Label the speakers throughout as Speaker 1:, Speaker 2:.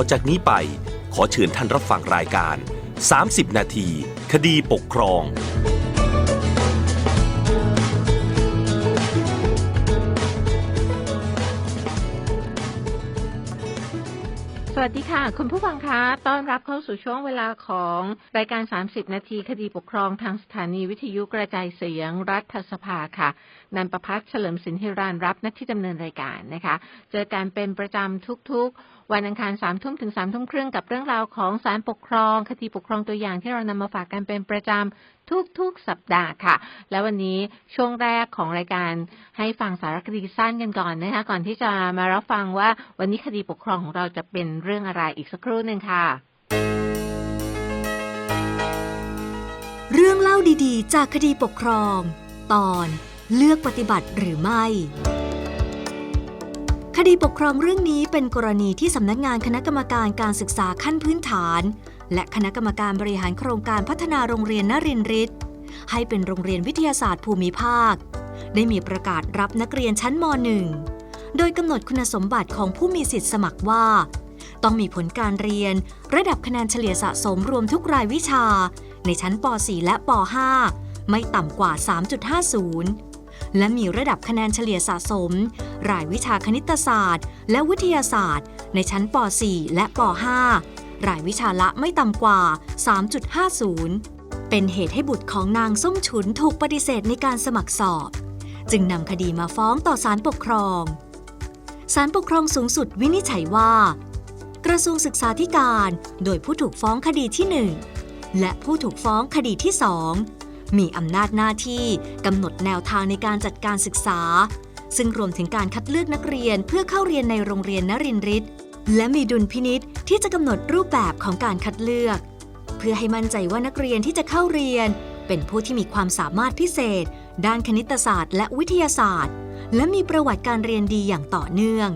Speaker 1: ต่อจากนี้ไป ขอเชิญท่านรับฟังรายการ 30 นาที คดีปกครอง
Speaker 2: สวัสดีค่ะ คุณผู้ฟังคะต้อนรับเข้าสู่ช่วงเวลาของรายการ 30 นาที คดีปกครองทางสถานีวิทยุกระจายเสียงรัฐสภาค่ะนันประพัฒน์เฉลิมสินฮิรานรับหน้าที่ดำเนินรายการนะคะ เจอกันเป็นประจำทุกๆ วันอังคารสามทุ่มถึงสามทุ่มครึ่งกับเรื่องราวของศาลปกครอง คดีปกครองตัวอย่างที่เรานำมาฝากกันเป็นประจำทุกๆสัปดาห์ค่ะ และวันนี้ช่วงแรกของรายการให้ฟังสารคดีสั้นกันก่อนนะคะก่อนที่จะมารับฟังว่าวันนี้คดีปกครองของเราจะเป็นเรื่องอะไรอีกสักครู่หนึ่งค่ะ
Speaker 3: เรื่องเล่าดีๆ จากคดีปกครอง ตอน เลือกปฏิบัติหรือไม่ คดีปกครองเรื่องนี้เป็นกรณีที่สำนักงานคณะกรรมการการศึกษาขั้นพื้นฐาน และคณะกรรมการบริหารโครงการพัฒนาโรงเรียนนรินทร์ฤทธิ์ให้เป็นโรงเรียนวิทยาศาสตร์ภูมิภาค ได้มีประกาศรับนักเรียนชั้นม .1 โดยกำหนดคุณสมบัติของผู้มีสิทธิ์สมัครว่า ต้องมีผลการเรียน ระดับคะแนนเฉลี่ยสะสมรวมทุกรายวิชา ในชั้นป .4 และป .5 ไม่ต่ำกว่า 3.50 และมีระดับคะแนนเฉลี่ยสะสม รายวิชาคณิตศาสตร์ และวิทยาศาสตร์ ในชั้นป .4 และป .5 รายวิชาละไม่ต่ำกว่า 3.50 เป็นเหตุให้บุตรของนางส้มฉุนถูกปฏิเสธในการสมัครสอบ จึงนำคดีมาฟ้องต่อศาลปกครองศาลปกครองสูงสุดวินิจฉัยว่า กระทรวงศึกษาธิการโดยผู้ถูกฟ้องคดีที่ 1 และผู้ถูกฟ้องคดีที่ 2 มีอำนาจหน้าที่กำหนดแนวทางในการจัดการศึกษา ซึ่งรวมถึงการคัดเลือกนักเรียนเพื่อเข้าเรียนในโรงเรียนนรินทร์ฤทธิ์และมีดุลพินิษที่จะกำหนดรูปแบบของการคัดเลือก เพื่อให้มั่นใจว่านักเรียนที่จะเข้าเรียน เป็นผู้ที่มีความสามารถพิเศษ ด้านคณิตศาสตร์ และวิทยาศาสตร์ และมีประวัติการเรียนดีอย่างต่อเนื่อง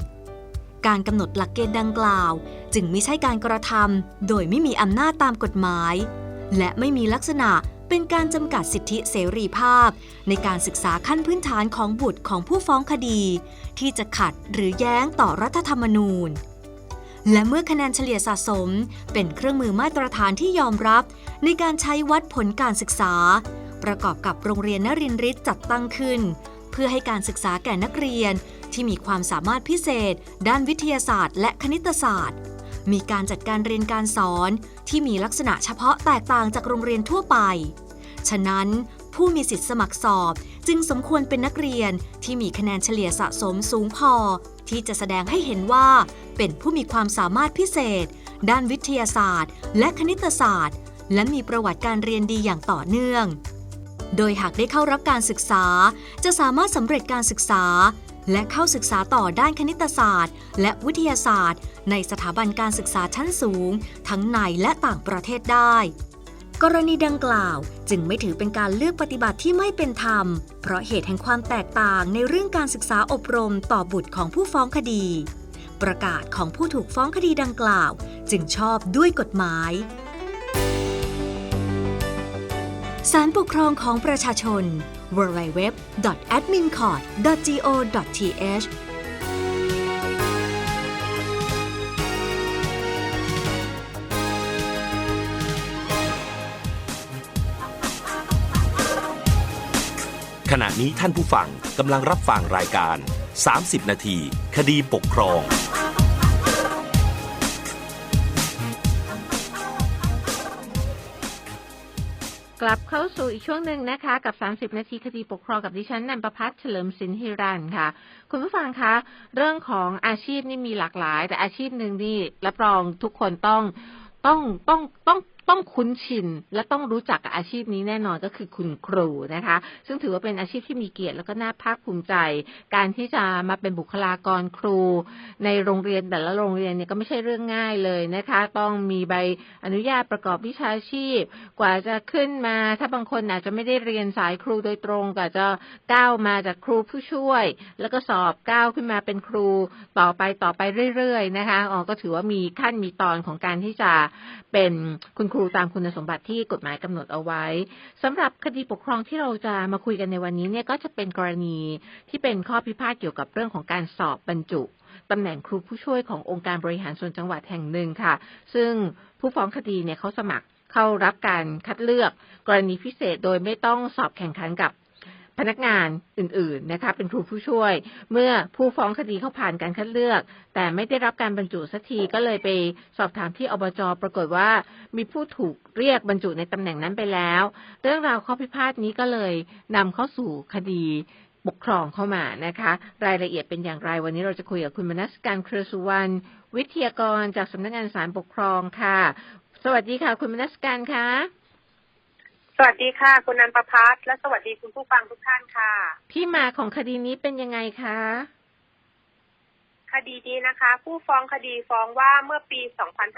Speaker 3: การกำหนดหลักเกณฑ์ดังกล่าว จึงไม่ใช่การกระทำโดยไม่มีอำนาจตามกฎหมาย และไม่มีลักษณะ เป็นการจำกัดสิทธิเสรีภาพ ในการศึกษาขั้นพื้นฐานของบุตรของผู้ฟ้องคดี ที่จะขัดหรือแย้งต่อรัฐธรรมนูญ และเมื่อคะแนนเฉลี่ยสะสม เป็นเครื่องมือมาตรฐานที่ยอมรับ ในการใช้วัดผลการศึกษา ประกอบกับโรงเรียนนรินทร์จัดตั้งขึ้น เพื่อให้การศึกษาแก่นักเรียนที่มีความสามารถพิเศษ ด้านวิทยาศาสตร์ และคณิตศาสตร์ มีการจัดการเรียนการสอนที่มีลักษณะเฉพาะแตกต่างจากโรงเรียนทั่วไป ฉะนั้นผู้มีสิทธิสมัครสอบจึงสมควรเป็นนักเรียนที่มีคะแนนเฉลี่ยสะสมสูงพอ ที่จะแสดงให้เห็นว่า เป็นผู้มีความสามารถพิเศษ ด้านวิทยาศาสตร์ และคณิตศาสตร์ และมีประวัติการเรียนดีอย่างต่อเนื่อง โดยหากได้เข้ารับการศึกษา จะสามารถสำเร็จการศึกษา และเข้าศึกษาต่อด้านคณิตศาสตร์ และวิทยาศาสตร์ ในสถาบันการศึกษาชั้นสูง ทั้งในและต่างประเทศได้ กรณีดังกล่าวจึงไม่ถือเป็นการเลือกปฏิบัติที่ไม่เป็นธรรม เพราะเหตุแห่งความแตกต่างในเรื่องการศึกษาอบรมต่อบุตรของผู้ฟ้องคดี ประกาศของผู้ถูกฟ้องคดีดังกล่าว จึงชอบด้วยกฎหมาย สารปกครองของประชาชน www.admincourt.go.th
Speaker 1: ขณะนี้ท่านผู้ฟังกำลังรับฟังรายการ 30 นาที คดีปกครอง
Speaker 2: กลับเข้าสู่อีกช่วงหนึ่งนะคะ กับ 30 นาทีคดีปกครองกับดิฉันนันประพัฒน์เฉลิมสินฮิรันค่ะ คุณผู้ฟังคะ เรื่องของอาชีพนี่มีหลากหลาย แต่อาชีพหนึ่งนี่รับรองทุกคนต้องต้องต้องต้อง ต้องคุ้นชินและต้องรู้จักกับอาชีพนี้แน่นอนก็คือคุณครูนะคะ ซึ่งถือว่าเป็นอาชีพที่มีเกียรติแล้วก็น่าภาคภูมิใจ การที่จะมาเป็นบุคลากรครู ในโรงเรียนแต่ละโรงเรียนเนี่ยก็ไม่ใช่เรื่องง่ายเลยนะคะ ต้องมีใบอนุญาตประกอบวิชาชีพ กว่าจะขึ้นมา ถ้าบางคนอาจจะไม่ได้เรียนสายครูโดยตรงก็อาจะก้าวมาจากครูผู้ช่วย แล้วก็สอบก้าวขึ้นมาเป็นครูต่อไปต่อไปเรื่อยๆนะคะอ๋อก็ถือว่ามีขั้นมีตอนของการที่จะเป็นคุณครูตามคุณสมบัติที่กฎหมายกำหนดเอาไว้สำหรับคดีปกครองที่เราจะมาคุยกันในวันนี้เนี่ยก็จะเป็นกรณีที่เป็นข้อพิพาทเกี่ยวกับเรื่องของการสอบบรรจุตำแหน่งครูผู้ช่วยขององค์การบริหารส่วนจังหวัดแห่งหนึ่งค่ะ ซึ่งผู้ฟ้องคดีเนี่ยเขาสมัครเข้ารับการคัดเลือกกรณีพิเศษโดยไม่ต้องสอบแข่งขันกับ พนักงานอื่นๆนะคะเป็นครูผู้ช่วย เมื่อผู้ฟ้องคดีเขาผ่านการคัดเลือก แต่ไม่ได้รับการบรรจุสักทีก็เลยไปสอบถามที่อบจปรากฏว่า มีผู้ถูกเรียกบรรจุในตำแหน่งนั้นไปแล้ว เรื่องราวข้อพิพาทนี้ก็เลยนำเข้าสู่คดีปกครองเข้ามานะคะ รายละเอียดเป็นอย่างไรวันนี้เราจะคุยกับคุณมนัสการเครือสุวรรณวิทยากรจากสำนักงานศาลปกครองค่ะ สวัสดีค่ะ คุณมนัสการค่ะ
Speaker 4: สวัสดีค่ะ คุณนันประพัฒน์และสวัสดีคุณผู้ฟังทุกท่านค่ะ
Speaker 2: ที่มาของคดีนี้เป็นยังไงคะ
Speaker 4: คดีนี้นะคะ ผู้ฟ้องคดีฟ้องว่าเมื่อปี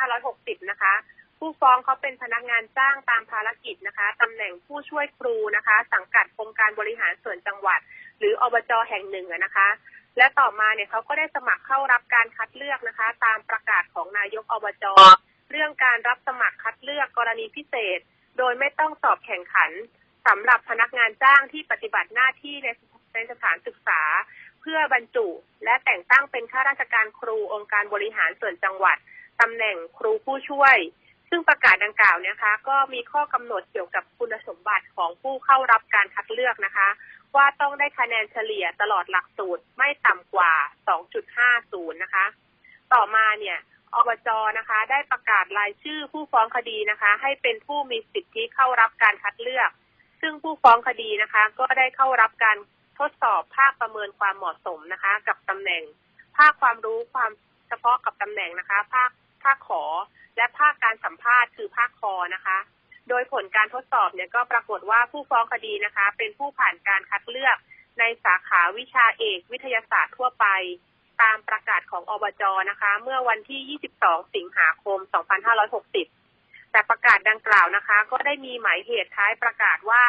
Speaker 4: 2560 นะคะ ผู้ฟ้องเขาเป็นพนักงานจ้างตามภารกิจนะคะตำแหน่งผู้ช่วยครูนะคะ สังกัดองค์การบริหารส่วนจังหวัด หรืออบจแห่งหนึ่งอะนะคะ และต่อมาเนี่ยเขาก็ได้สมัครเข้ารับการคัดเลือกนะคะ ตามประกาศของนายกอบจเรื่องการรับสมัครคัดเลือกกรณีพิเศษ โดยไม่ต้องสอบแข่งขันสำหรับพนักงานจ้างที่ปฏิบัติหน้าที่ในในสถานศึกษา เพื่อบรรจุ และแต่งตั้งเป็นข้าราชการครูองค์การบริหารส่วนจังหวัดตำแหน่งครูผู้ช่วย ซึ่งประกาศดังกล่าวนะคะ ก็มีข้อกำหนดเกี่ยวกับคุณสมบัติของผู้เข้ารับการคัดเลือกนะคะ ว่าต้องได้คะแนนเฉลี่ยตลอดหลักสูตรไม่ต่ำกว่า 2.50 นะคะ ต่อมาเนี่ย อบจนะคะ ได้ประกาศรายชื่อผู้ฟ้องคดีนะคะ ให้เป็นผู้มีสิทธิเข้ารับการคัดเลือก ซึ่งผู้ฟ้องคดีนะคะ ก็ได้เข้ารับการทดสอบภาคประเมินความเหมาะสมนะคะ กับตำแหน่ง ภาคความรู้ความเฉพาะกับตำแหน่งนะคะ ภาคภาคขอ และภาคการสัมภาษณ์คือภาคคอนะคะ โดยผลการทดสอบเนี่ยก็ปรากฏว่าผู้ฟ้องคดีนะคะ เป็นผู้ผ่านการคัดเลือกในสาขาวิชาเอกวิทยาศาสตร์ทั่วไป ตามประกาศของอบจนะคะ เมื่อวันที่ 22 สิงหาคม 2560 แต่ประกาศดังกล่าวนะคะ ก็ได้มีหมายเหตุท้ายประกาศว่า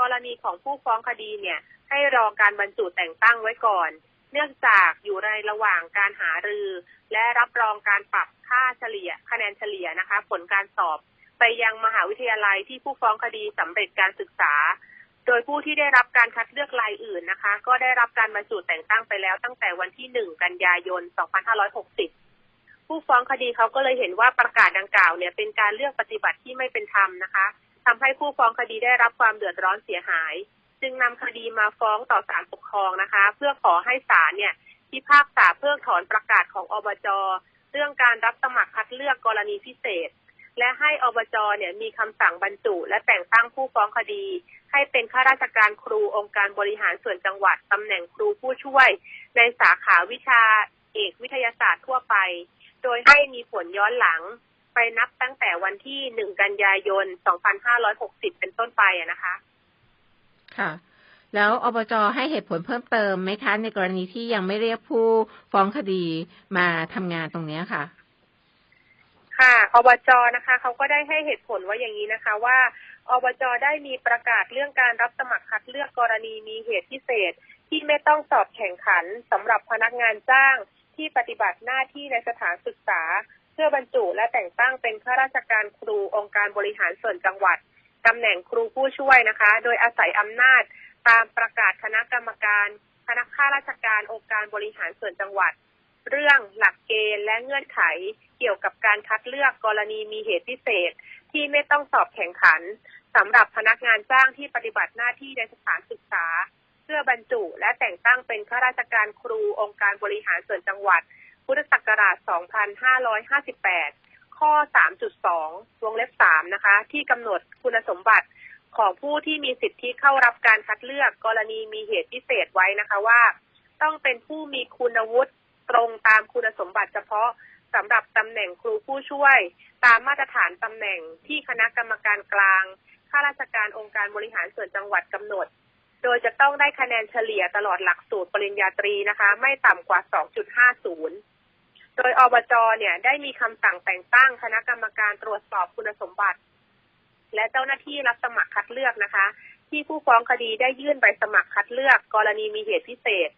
Speaker 4: กรณีของผู้ฟ้องคดีเนี่ย ให้รอการบรรจุแต่งตั้งไว้ก่อน เนื่องจากอยู่ในระหว่างการหารือ และรับรองการปรับค่าเฉลี่ย คะแนนเฉลี่ยนะคะ ผลการสอบไปยังมหาวิทยาลัยที่ผู้ฟ้องคดีสำเร็จการศึกษา โดยผู้ที่ได้รับการคัดเลือกรายอื่นนะคะ ก็ได้รับการบรรจุแต่งตั้งไปแล้วตั้งแต่วันที่ 1 กันยายน 2560 ผู้ฟ้องคดีเขาก็เลยเห็นว่าประกาศดังกล่าวเนี่ยเป็นการเลือกปฏิบัติที่ไม่เป็นธรรมนะคะทำให้ผู้ฟ้องคดีได้รับความเดือดร้อนเสียหาย จึงนำคดีมาฟ้องต่อศาลปกครองนะคะ เพื่อขอให้ศาลเนี่ยพิพากษาเพิกถอนประกาศของอบจเรื่องการรับสมัครคัดเลือกกรณีพิเศษ และให้อบจเนี่ยมีคำสั่งบรรจุ และแต่งตั้งผู้ฟ้องคดี ให้เป็นข้าราชการครูองค์การบริหารส่วนจังหวัดตำแหน่งครูผู้ช่วย ในสาขาวิชาเอกวิทยาศาสตร์ทั่วไป โดยให้มีผลย้อนหลังไปนับตั้งแต่วันที่1กันยายน 2560 เป็นต้นไปนะคะ
Speaker 2: ค่ะ แล้วอบจให้เหตุผลเพิ่มเติมไหมคะ ในกรณีที่ยังไม่เรียกผู้ฟ้องคดีมาทำงานตรงนี้ค่ะ
Speaker 4: ค่ะอบจนะคะเขาก็ได้ให้เหตุผลว่าอย่างนี้นะคะ ว่าอบจได้มีประกาศเรื่องการรับสมัครคัดเลือกกรณีมีเหตุพิเศษ ที่ไม่ต้องสอบแข่งขันสำหรับพนักงานจ้าง ที่ปฏิบัติหน้าที่ในสถานศึกษา เพื่อบรรจุและแต่งตั้งเป็นข้าราชการครูองค์การบริหารส่วนจังหวัดตำแหน่งครูผู้ช่วยนะคะ โดยอาศัยอำนาจตามประกาศคณะกรรมการคณะข้าราชการองค์การบริหารส่วนจังหวัด เรื่องหลักเกณฑ์และเงื่อนไข เกี่ยวกับการคัดเลือกกรณีมีเหตุพิเศษ ที่ไม่ต้องสอบแข่งขันสำหรับพนักงานจ้างที่ปฏิบัติหน้าที่ในสถานศึกษา เพื่อบรรจุและแต่งตั้งเป็นข้าราชการครูองค์การบริหารส่วนจังหวัด พุทธศักราช 2558 ข้อ 3.2 วงเล็บ 3 นะคะ ที่กำหนดคุณสมบัติของผู้ที่มีสิทธิเข้ารับการคัดเลือกกรณีมีเหตุพิเศษไว้นะคะว่า ต้องเป็นผู้มีคุณวุฒิตรงตามคุณสมบัติเฉพาะ สำหรับตำแหน่งครูผู้ช่วย ตามมาตรฐานตำแหน่งที่คณะกรรมการกลางข้าราชการองค์การบริหารส่วนจังหวัดกำหนด โดยจะต้องได้คะแนนเฉลี่ยตลอดหลักสูตรปริญญาตรีนะคะ ไม่ต่ำกว่า 2.50 โดยอบจเนี่ยได้มีคำสั่งแต่งตั้งคณะกรรมการตรวจสอบคุณสมบัติ และเจ้าหน้าที่รับสมัครคัดเลือกนะคะ ที่ผู้ฟ้องคดีได้ยื่นใบสมัครคัดเลือก กรณีมีเหตุพิเศษ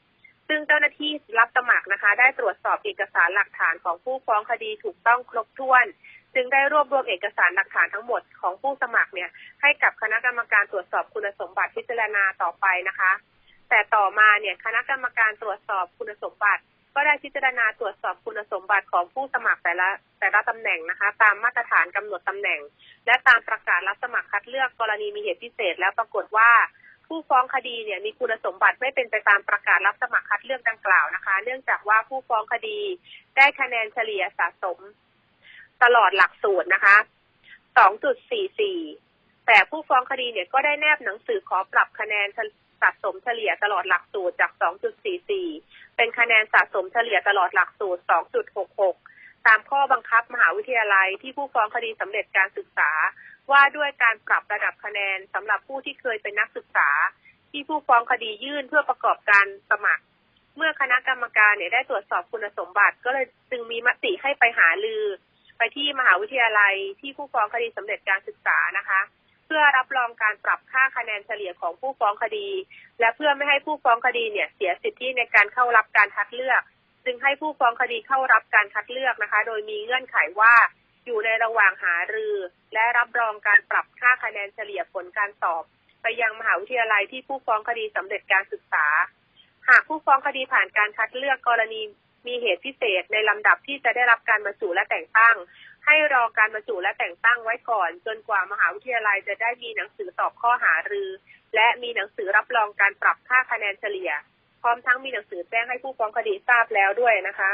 Speaker 4: ซึ่งเจ้าหน้าที่รับสมัครนะคะ ได้ตรวจสอบเอกสารหลักฐานของผู้ฟ้องคดีถูกต้องครบถ้วน จึงได้รวบรวมเอกสารหลักฐานทั้งหมดของผู้สมัครเนี่ย ให้กับคณะกรรมการตรวจสอบคุณสมบัติพิจารณาต่อไปนะคะ แต่ต่อมาเนี่ยคณะกรรมการตรวจสอบคุณสมบัติ ก็ได้พิจารณาตรวจสอบคุณสมบัติของผู้สมัครแต่ละแต่ละตำแหน่งนะคะ ตามมาตรฐานกำหนดตำแหน่ง และตามประกาศรับสมัครคัดเลือกกรณีมีเหตุพิเศษแล้วปรากฏว่า ผู้ฟ้องคดีเนี่ยมีคุณสมบัติไม่เป็นไปตามประกาศรับสมัครคัดเลือกดังกล่าวนะคะ เนื่องจากว่าผู้ฟ้องคดีได้คะแนนเฉลี่ยสะสม ตลอดหลักสูตรนะคะ 2.44 แต่ผู้ฟ้องคดีเนี่ยก็ได้แนบหนังสือขอปรับคะแนนสะสมเฉลี่ยตลอดหลักสูตรจาก 2.44 เป็นคะแนนสะสมเฉลี่ยตลอดหลักสูตร 2.66 ตามข้อบังคับมหาวิทยาลัยที่ผู้ฟ้องคดีสำเร็จการศึกษา ว่าด้วยการปรับระดับคะแนนสำหรับผู้ที่เคยเป็นนักศึกษา ที่ผู้ฟ้องคดียื่นเพื่อประกอบการสมัคร เมื่อคณะกรรมการเนี่ยได้ตรวจสอบคุณสมบัติ ก็เลยจึงมีมติให้ไปหาลือ ไปที่มหาวิทยาลัยที่ผู้ฟ้องคดีสำเร็จการศึกษานะคะ เพื่อรับรองการปรับค่าคะแนนเฉลี่ยของผู้ฟ้องคดี และเพื่อไม่ให้ผู้ฟ้องคดีเนี่ยเสียสิทธิในการเข้ารับการคัดเลือก จึงให้ผู้ฟ้องคดีเข้ารับการคัดเลือกนะคะ โดยมีเงื่อนไขว่า อยู่ในระหว่างหารือ และรับรองการปรับค่าคะแนนเฉลี่ยผลการสอบ ไปยังมหาวิทยาลัยที่ผู้ฟ้องคดีสำเร็จการศึกษา หากผู้ฟ้องคดีผ่านการคัดเลือกกรณีมีเหตุพิเศษในลำดับที่จะได้รับการบรรจุและแต่งตั้ง ให้รอการบรรจุและแต่งตั้งไว้ก่อน จนกว่ามหาวิทยาลัยจะได้มีหนังสือตอบข้อหารือ และมีหนังสือรับรองการปรับค่าคะแนนเฉลี่ย พร้อมทั้งมีหนังสือแจ้งให้ผู้ฟ้องคดีทราบแล้วด้วยนะคะ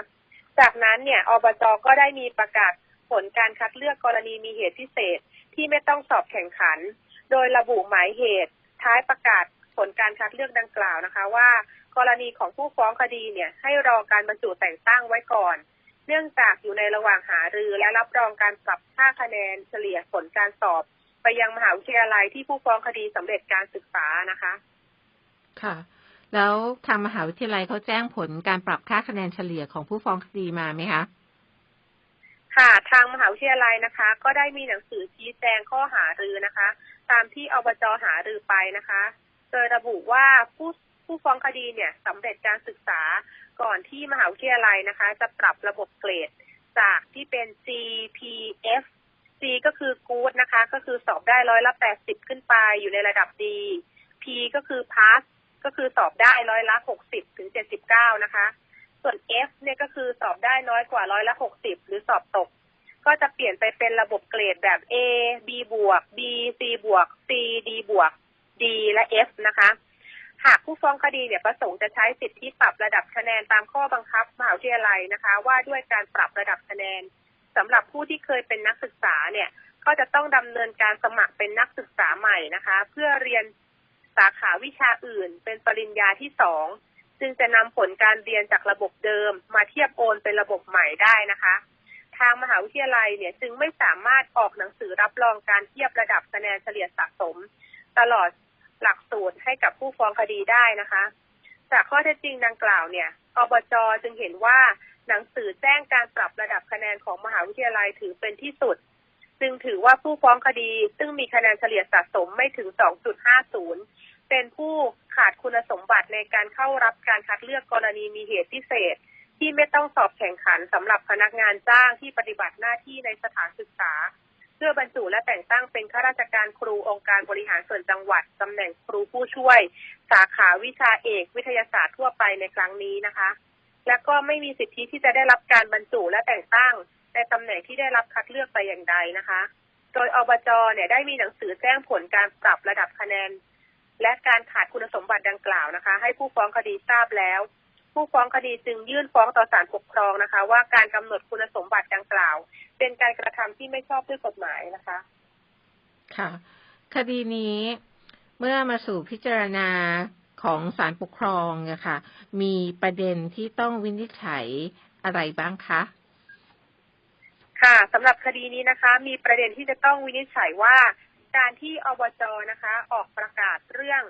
Speaker 4: จากนั้นเนี่ยอบจก็ได้มีประกาศ ผลการคัดเลือกกรณีมีเหตุพิเศษที่ไม่ต้องสอบแข่งขัน โดยระบุหมายเหตุ ท้ายประกาศผลการคัดเลือกดังกล่าวนะคะว่า กรณีของผู้ฟ้องคดีเนี่ยให้รอการบรรจุแต่งตั้งไว้ก่อน เนื่องจากอยู่ในระหว่างหารือและรับรองการปรับค่าคะแนนเฉลี่ยผลการสอบ ไปยังมหาวิทยาลัยที่ผู้ฟ้องคดีสำเร็จการศึกษานะคะ
Speaker 2: ค่ะ แล้วทางมหาวิทยาลัยเขาแจ้งผลการปรับค่าคะแนนเฉลี่ยของผู้ฟ้องคดีมาไหมคะ
Speaker 4: ค่ะ ทางมหาวิทยาลัยนะคะ ก็ได้มีหนังสือชี้แจงข้อหารือนะคะ ตามที่อบจหารือไปนะคะโดยระบุว่าผู้ผู้ฟ้องคดีเนี่ยสำเร็จการศึกษาก่อนที่มหาวิทยาลัยนะคะ จะปรับระบบเกรด จากที่เป็น GPF C ก็คือ good นะคะ ก็คือสอบได้ร้อยละแปดสิบขึ้นไปอยู่ในระดับดี P ก็คือ pass ก็คือสอบได้ร้อยละหกสิบถึงเจ็ดสิบเก้านะคะ ส่วน F เนี่ยก็คือสอบได้น้อยกว่าร้อยละหกสิบหรือสอบตก ก็จะเปลี่ยนไปเป็นระบบเกรดแบบ A B บวก B C บวก C D บวก D และ F นะคะ หากผู้ฟ้องคดีเนี่ยประสงค์จะใช้สิทธิปรับระดับคะแนนตามข้อบังคับมหาวิทยาลัยนะคะ ว่าด้วยการปรับระดับคะแนนสำหรับผู้ที่เคยเป็นนักศึกษาเนี่ยก็จะต้องดำเนินการสมัครเป็นนักศึกษาใหม่นะคะ เพื่อเรียนสาขาวิชาอื่น เป็นปริญญาที่สอง จึงจะนำผลการเรียนจากระบบเดิม มาเทียบโอนเป็นระบบใหม่ได้นะคะ ทางมหาวิทยาลัยเนี่ยจึงไม่สามารถออกหนังสือรับรองการเทียบระดับคะแนนเฉลี่ยสะสม ตลอดหลักสูตรให้กับผู้ฟ้องคดีได้นะคะ จากข้อเท็จจริงดังกล่าวเนี่ยอบจจึงเห็นว่าหนังสือแจ้งการปรับระดับคะแนนของมหาวิทยาลัยถือเป็นที่สุด จึงถือว่าผู้ฟ้องคดี ซึ่งมีคะแนนเฉลี่ยสะสมไม่ถึง 2.50 เป็นผู้ขาดคุณสมบัติในการเข้ารับการคัดเลือกกรณีมีเหตุพิเศษ ที่ไม่ต้องสอบแข่งขันสำหรับพนักงานจ้างที่ปฏิบัติหน้าที่ในสถานศึกษา เพื่อบรรจุและแต่งตั้งเป็นข้าราชการครูองค์การบริหารส่วนจังหวัดตำแหน่งครูผู้ช่วย สาขาวิชาเอกวิทยาศาสตร์ทั่วไปในครั้งนี้นะคะ และก็ไม่มีสิทธิที่จะได้รับการบรรจุและแต่งตั้งในตำแหน่งที่ได้รับคัดเลือกไปอย่างใดนะคะ โดยอบจเนี่ยได้มีหนังสือแจ้งผลการปรับระดับคะแนน และการขาดคุณสมบัติดังกล่าวนะคะ ให้ผู้ฟ้องคดีทราบแล้ว ผู้ฟ้องคดีจึงยื่นฟ้องต่อศาลปกครองนะคะ ว่าการกำหนดคุณสมบัติดังกล่าว เป็นการกระทำที่ไม่ชอบด้วยกฎหมายนะคะ
Speaker 2: ค่ะ คดีนี้เมื่อมาสู่พิจารณาของศาลปกครองอะค่ะมีประเด็นที่ต้องวินิจฉัยอะไรบ้างคะ
Speaker 4: ค่ะสำหรับคดีนี้นะคะ มีประเด็นที่จะต้องวินิจฉัยว่า การที่อบจนะคะ ออกประกาศเรื่อง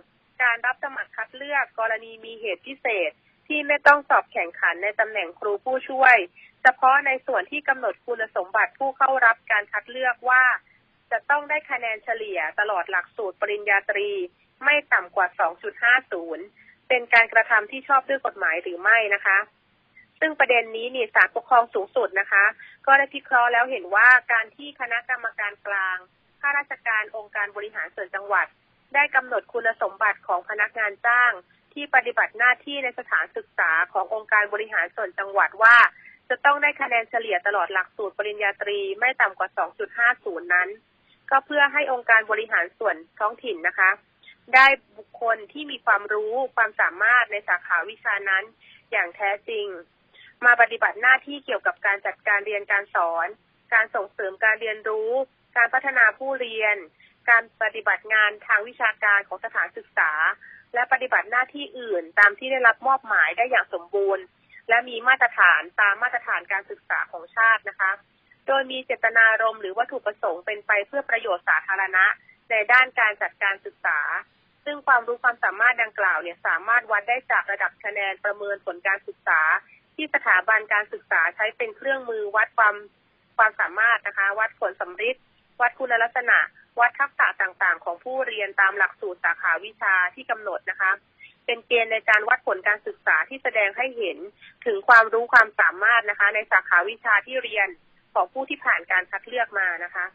Speaker 4: การรับสมัครคัดเลือกกรณีมีเหตุพิเศษ ที่ไม่ต้องสอบแข่งขันในตำแหน่งครูผู้ช่วย เฉพาะในส่วนที่กำหนดคุณสมบัติผู้เข้ารับการคัดเลือกว่า จะต้องได้คะแนนเฉลี่ยตลอดหลักสูตรปริญญาตรี ไม่ต่ำกว่า 2.50 เป็นการกระทำที่ชอบด้วยกฎหมายหรือไม่นะคะซึ่งประเด็นนี้นี่ศาลปกครองสูงสุดนะคะ ก็ได้พิเคราะห์แล้วเห็นว่าการที่คณะกรรมการกลาง ข้าราชการองค์การบริหารส่วนจังหวัด ได้กำหนดคุณสมบัติของพนักงานจ้าง ที่ปฏิบัติหน้าที่ในสถานศึกษาขององค์การบริหารส่วนจังหวัดว่า จะต้องได้คะแนนเฉลี่ยตลอดหลักสูตรปริญญาตรีไม่ต่ำกว่า 2.50 นั้น ก็เพื่อให้องค์การบริหารส่วนท้องถิ่นนะคะ ได้บุคคลที่มีความรู้ความสามารถในสาขาวิชานั้น อย่างแท้จริง มาปฏิบัติหน้าที่เกี่ยวกับการจัดการเรียนการสอนการส่งเสริมการเรียนรู้ การพัฒนาผู้เรียน การปฏิบัติงานทางวิชาการของสถานศึกษา และปฏิบัติหน้าที่อื่นตามที่ได้รับมอบหมายได้อย่างสมบูรณ์ และมีมาตรฐานตามมาตรฐานการศึกษาของชาตินะคะ โดยมีเจตนารมณ์หรือวัตถุประสงค์เป็นไปเพื่อประโยชน์สาธารณะ ในด้านการจัดการศึกษา ซึ่งความรู้ความสามารถดังกล่าวเนี่ยสามารถวัดได้จากระดับคะแนนประเมินผลการศึกษา ที่สถาบันการศึกษาใช้เป็นเครื่องมือวัดความความสามารถนะคะ วัดผลสำฤทธิ์ วัดคุณลักษณะ วัดทักษะต่างๆ ของผู้เรียนตามหลักสูตรสาขาวิชาที่กำหนดนะคะ เป็นเกณฑ์ในการวัดผลการศึกษาที่แสดงให้เห็นถึงความรู้ความสามารถนะคะ ในสาขาวิชาที่เรียนของผู้ที่ผ่านการคัดเลือกมานะคะ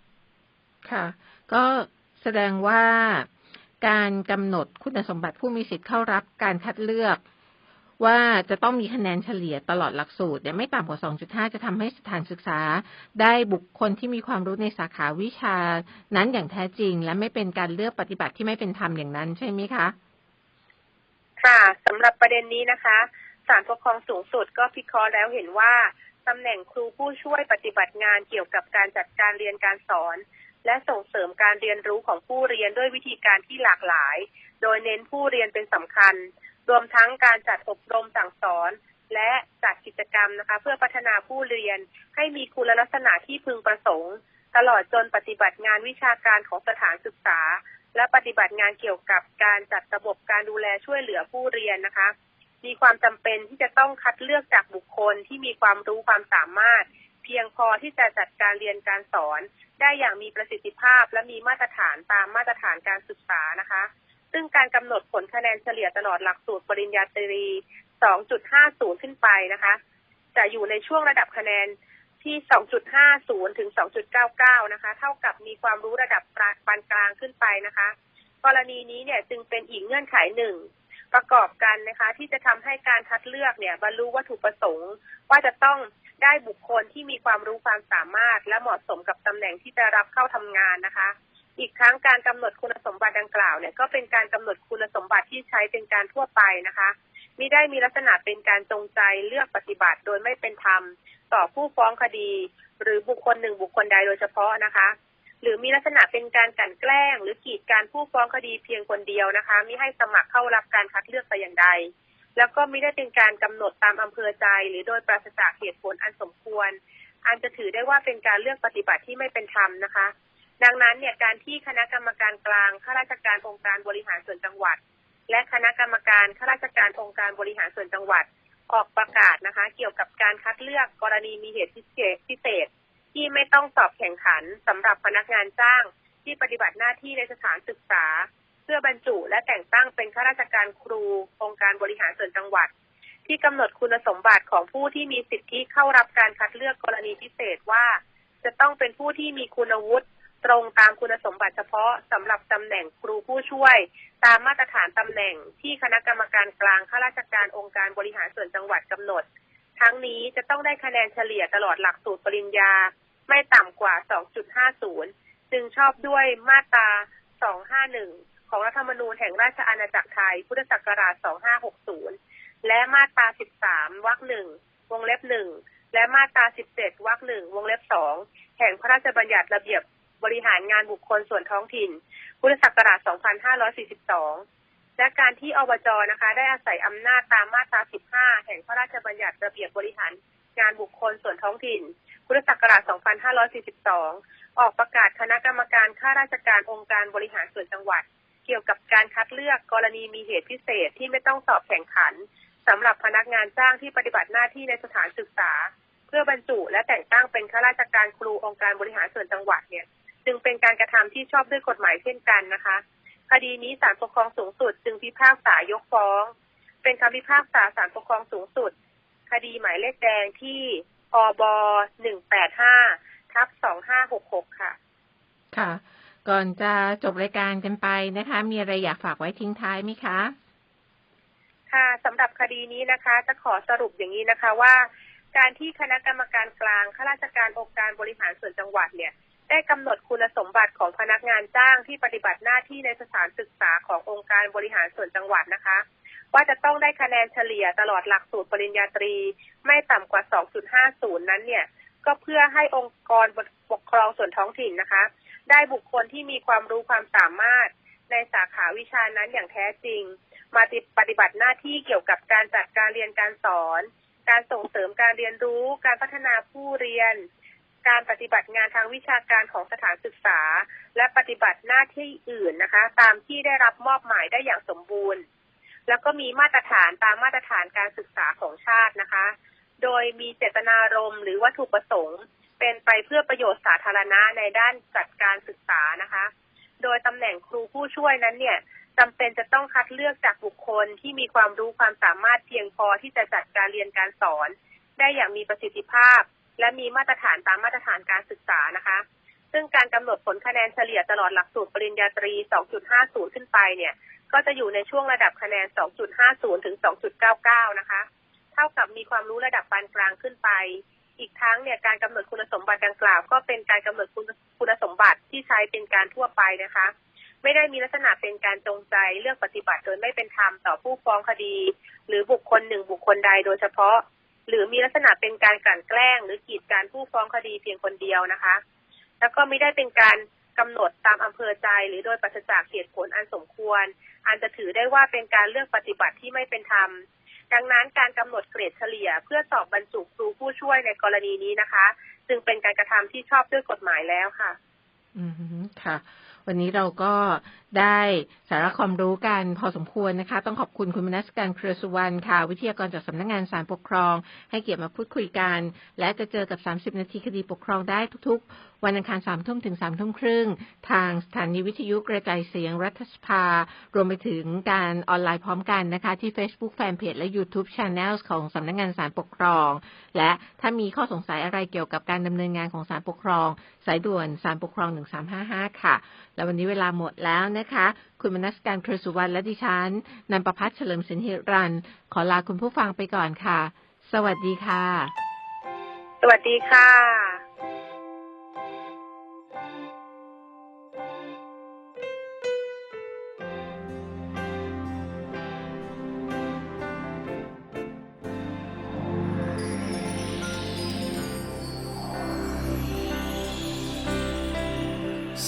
Speaker 2: ค่ะ ก็แสดงว่าการกำหนดคุณสมบัติผู้มีสิทธิ์เข้ารับการคัดเลือก ว่าจะต้องมีคะแนนเฉลี่ยตลอดหลักสูตรเนี่ยไม่ต่ำกว่า 2.5 จะทำให้สถานศึกษา ได้บุคคลที่มีความรู้ในสาขาวิชา นั้นอย่างแท้จริง และไม่เป็นการเลือกปฏิบัติที่ไม่เป็นธรรมอย่างนั้นใช่ไหมคะ
Speaker 4: ค่ะสำหรับประเด็นนี้นะคะศาลปกครองสูงสุดก็พิเคราะห์แล้วเห็นว่าตำแหน่งครูผู้ช่วยปฏิบัติงานเกี่ยวกับการจัดการเรียนการสอน และส่งเสริมการเรียนรู้ของผู้เรียนด้วยวิธีการที่หลากหลาย โดยเน้นผู้เรียนเป็นสำคัญ รวมทั้งการจัดอบรมสั่งสอน และจัดกิจกรรมนะคะ เพื่อพัฒนาผู้เรียนให้มีคุณลักษณะที่พึงประสงค์ ตลอดจนปฏิบัติงานวิชาการของสถานศึกษา และปฏิบัติงานเกี่ยวกับการจัดระบบการดูแลช่วยเหลือผู้เรียนนะคะ มีความจำเป็นที่จะต้องคัดเลือกจากบุคคลที่มีความรู้ความสามารถ เพียงพอที่จะจัดการเรียนการสอน ได้อย่างมีประสิทธิภาพและมีมาตรฐานตามมาตรฐานการศึกษานะคะ ซึ่งการกำหนดผลคะแนนเฉลี่ยตลอดหลักสูตรปริญญาตรี 2.50 ขึ้นไปนะคะ จะอยู่ในช่วงระดับคะแนนที่ 2.50 ถึง 2.99 นะคะ เท่ากับมีความรู้ระดับปานกลางขึ้นไปนะคะ กรณีนี้เนี่ยจึงเป็นอีกเงื่อนไขหนึ่งประกอบกันนะคะ ที่จะทำให้การคัดเลือกเนี่ยบรรลุวัตถุประสงค์ ว่าจะต้องได้บุคคลที่มีความรู้ความสามารถ และเหมาะสมกับตำแหน่งที่จะรับเข้าทำงานนะคะ อีกครั้งการกำหนดคุณสมบัติดังกล่าวเนี่ยก็เป็นการกำหนดคุณสมบัติที่ใช้เป็นการทั่วไปนะคะมิได้มีลักษณะเป็นการจงใจเลือกปฏิบัติ โดยไม่เป็นธรรม ต่อผู้ฟ้องคดี หรือบุคคลหนึ่งบุคคลใดโดยเฉพาะนะคะ หรือมีลักษณะเป็นการกลั่นแกล้ง หรือกีดการผู้ฟ้องคดีเพียงคนเดียวนะคะมิให้สมัครเข้ารับการคัดเลือกแต่อย่างใด แล้วก็ม่ได้เป็นการกำหนดตามอำเภอใจ หรือโดยปราศจากเหตุผลอันสมควร อันจะถือได้ว่าเป็นการเลือกปฏิบัติที่ไม่เป็นธรรมนะคะ ดังนั้นเนี่ยการที่คณะกรรมการกลางข้าราชการองค์การบริหารส่วนจังหวัด และคณะกรรมการข้าราชการองค์การบริหารส่วนจังหวัด ออกประกาศนะคะ เกี่ยวกับการคัดเลือกกรณีมีเหตุพิเศษพิเศษ ที่ไม่ต้องสอบแข่งขันสำหรับพนักงานจ้างที่ปฏิบัติหน้าที่ในสถานศึกษา เพื่อบรรจุและแต่งตั้งเป็นข้าราชการครู องค์การบริหารส่วนจังหวัด ที่กำหนดคุณสมบัติของผู้ที่มีสิทธิเข้ารับการคัดเลือกกรณีพิเศษว่า จะต้องเป็นผู้ที่มีคุณวุฒิ ตรงตามคุณสมบัติเฉพาะสำหรับตำแหน่งครูผู้ช่วย ตามมาตรฐานตำแหน่งที่คณะกรรมการกลางข้าราชการองค์การบริหารส่วนจังหวัดกำหนด ทั้งนี้จะต้องได้คะแนนเฉลี่ยตลอดหลักสูตรปริญญา ไม่ต่ำกว่า 2.50 จึงชอบด้วยมาตรา 251 ของรัฐธรรมนูญแห่งราชอาณาจักรไทย พุทธศักราช 2560 และมาตรา 13 วรรคหนึ่งวงเล็บหนึ่งและมาตรา 17 วรรคหนึ่งวงเล็บสองแห่งพระราชบัญญัติระเบียบ บริหารงานบุคคลส่วนท้องถิ่น พุทธศักราช 2542 และการที่อบจนะคะ ได้อาศัยอำนาจตามมาตรา 15 แห่งพระราชบัญญัติระเบียบบริหารงานบุคคลส่วนท้องถิ่น พุทธศักราช 2542 ออกประกาศคณะกรรมการข้าราชการองค์การบริหารส่วนจังหวัด เกี่ยวกับการคัดเลือกกรณีมีเหตุพิเศษที่ไม่ต้องสอบแข่งขันสำหรับพนักงานจ้างที่ปฏิบัติหน้าที่ในสถานศึกษา เพื่อบรรจุและแต่งตั้งเป็นข้าราชการครูองค์การบริหารส่วนจังหวัดเนี่ย จึงเป็นการกระทำที่ชอบด้วยกฎหมายเช่นกันนะคะ คดีนี้ศาลปกครองสูงสุด จึงพิพากษายกฟ้อง เป็นคำพิพากษาศาลปกครองสูงสุด คดีหมายเลขแดงที่อบ185ทับ2566ค่ะ
Speaker 2: ค่ะ ก่อนจะจบรายการกันไปนะคะ มีอะไรอยากฝากไว้ทิ้งท้ายไหมคะ
Speaker 4: ค่ะสำหรับคดีนี้นะคะ จะขอสรุปอย่างนี้นะคะว่า การที่คณะกรรมการกลางข้าราชการองค์การบริหารส่วนจังหวัดเนี่ย ได้กำหนดคุณสมบัติของพนักงานจ้างที่ปฏิบัติหน้าที่ในสถานศึกษาขององค์การบริหารส่วนจังหวัดนะคะ ว่าจะต้องได้คะแนนเฉลี่ยตลอดหลักสูตรปริญญาตรี ไม่ต่ำกว่า 2.50 นั้นเนี่ย ก็เพื่อให้องค์กรปกครองส่วนท้องถิ่นนะคะ ได้บุคคลที่มีความรู้ความสามารถในสาขาวิชานั้นอย่างแท้จริง มาปฏิบัติหน้าที่เกี่ยวกับการจัดการเรียนการสอน การส่งเสริมการเรียนรู้ การพัฒนาผู้เรียน การปฏิบัติงานทางวิชาการของสถานศึกษา และปฏิบัติหน้าที่อื่นนะคะ ตามที่ได้รับมอบหมายได้อย่างสมบูรณ์ แล้วก็มีมาตรฐานตามมาตรฐานการศึกษาของชาตินะคะ โดยมีเจตนารมณ์หรือวัตถุประสงค์ เป็นไปเพื่อประโยชน์สาธารณะในด้านจัดการศึกษานะคะ โดยตำแหน่งครูผู้ช่วยนั้นเนี่ยจำเป็นจะต้องคัดเลือกจากบุคคลที่มีความรู้ความสามารถเพียงพอที่จะจัดการเรียนการสอน ได้อย่างมีประสิทธิภาพ และมีมาตรฐานตามมาตรฐานการศึกษานะคะ ซึ่งการกำหนดผลคะแนนเฉลี่ยตลอดหลักสูตรปริญญาตรี 2.50 ขึ้นไปเนี่ยก็จะอยู่ในช่วงระดับคะแนน 2.50 ถึง 2.99 นะคะ เท่ากับมีความรู้ระดับปานกลางขึ้นไป อีกทั้งเนี่ยการกำหนดคุณสมบัติดังกล่าว ก็เป็นการกำหนดคุณคุณสมบัติที่ใช้เป็นการทั่วไปนะคะ ไม่ได้มีลักษณะเป็นการจงใจเลือกปฏิบัติโดยไม่เป็นธรรมต่อผู้ฟ้องคดี หรือบุคคลหนึ่งบุคคลใดโดยเฉพาะ หรือมีลักษณะเป็นการกลั่นแกล้ง หรือกีดการผู้ฟ้องคดีเพียงคนเดียวนะคะ แล้วก็ไม่ได้เป็นการกำหนดตามอำเภอใจ หรือโดยปราศจากเหตุผลอันสมควร อันจะถือได้ว่าเป็นการเลือกปฏิบัติที่ไม่เป็นธรรม ดังนั้นการกำหนดเกรดเฉลี่ย เพื่อสอบบรรจุครูผู้ช่วยในกรณีนี้นะคะ จึงเป็นการกระทำที่ชอบด้วยกฎหมายแล้วค่ะ
Speaker 2: อืมค่ะ วันนี้เราก็ ได้สาระความรู้กันพอสมควรนะคะ ต้องขอบคุณคุณมนัสการเครือสุวรรณค่ะ วิทยากรจากสำนักงงานศาลปกครอง ให้เกียรติมาพูดคุยกัน และจะเจอกับ 30 นาทีคดีปกครองได้ทุกๆ วันอังคาร3ทุ่มถึง3ทุ่มครึ่ง ทางสถานีวิทยุกระจายเสียงรัฐสภา รวมไปถึงการออนไลน์พร้อมกันนะคะ ที่ Facebook Fanpage และ YouTube Channel ของสำนักงงานศาลปกครอง และถ้ามีข้อสงสัยอะไรเกี่ยวกับการดำเนินงานของศาลปกครอง สายด่วนศาลปกครอง 1355 ค่ะ แล้ววันนี้เวลาหมดแล้วนะคะ คุณมนัสการเครือสุวรรณและดิฉันนันประพัฒน์เฉลิมสินหิรัน ขอลาคุณผู้ฟังไปก่อนค่ะ สวัสดีค่ะ
Speaker 4: สวัสดีค่ะ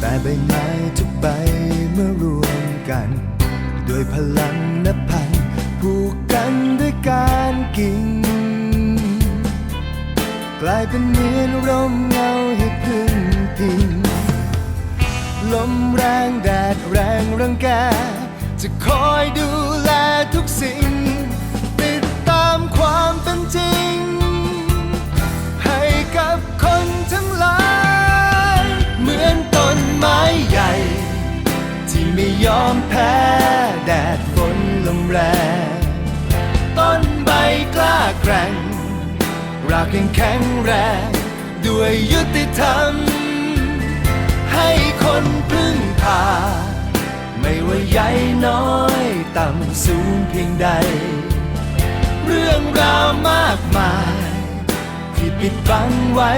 Speaker 5: แต่ใบไม้ทุกใบเมื่อรวมกัน ด้วยพลังนับพันผูกกันด้วยการกิ่งกลายเป็นเหมือนร่มเงาให้พึ่งพิงลมแรงแดดแรงรังแก จะคอยดูแลทุกสิ่ง ติดตามความเป็นจริง ให้กับคน ใหญ่ ที่ไม่ยอมแพ้แดดฝนลมแรงต้นใบกล้าแกร่งรากยังแข็งแรง ด้วยยุติธรรม ให้คนพึ่งพา ไม่ว่าใหญ่น้อย ต่ำสูงเพียงใด เรื่องราวมากมาย ที่ปิดบังไว้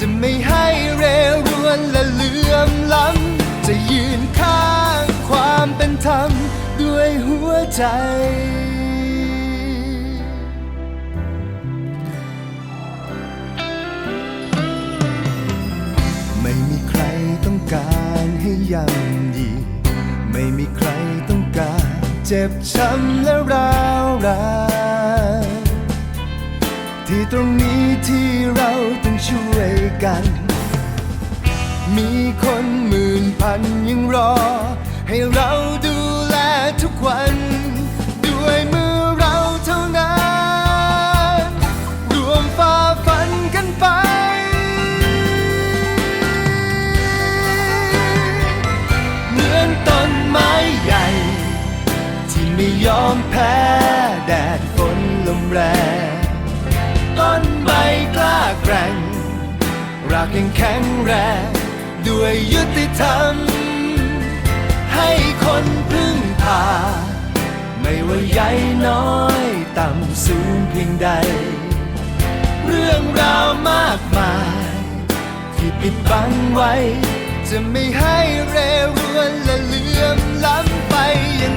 Speaker 5: จะไม่ให้เรรวนและเลื่อมล้ำ จะยืนข้างความเป็นธรรมด้วยหัวใจไม่มีใครต้องการให้ย่ำยีไม่มีใครต้องการเจ็บช้ำและร้าวรานที่ตรงนี้ที่เรา ช่วยกัน มีคนหมื่นพันยังรอ ให้เราดูแลทุกวัน ด้วยมือเราเท่านั้น รวมฝ่าฟันกันไป เหมือนต้นไม้ใหญ่ ที่ไม่ยอมแพ้ รากยังแข็งแรง ด้วยยุติธรรม ให้คนพึ่งพา ไม่ว่าใหญ่น้อยต่ำสูงเพียงใด เรื่องราวมากมาย ที่ปิดบังไว้ จะไม่ให้เรรวนและเลื่อมล้ำไปอย่าง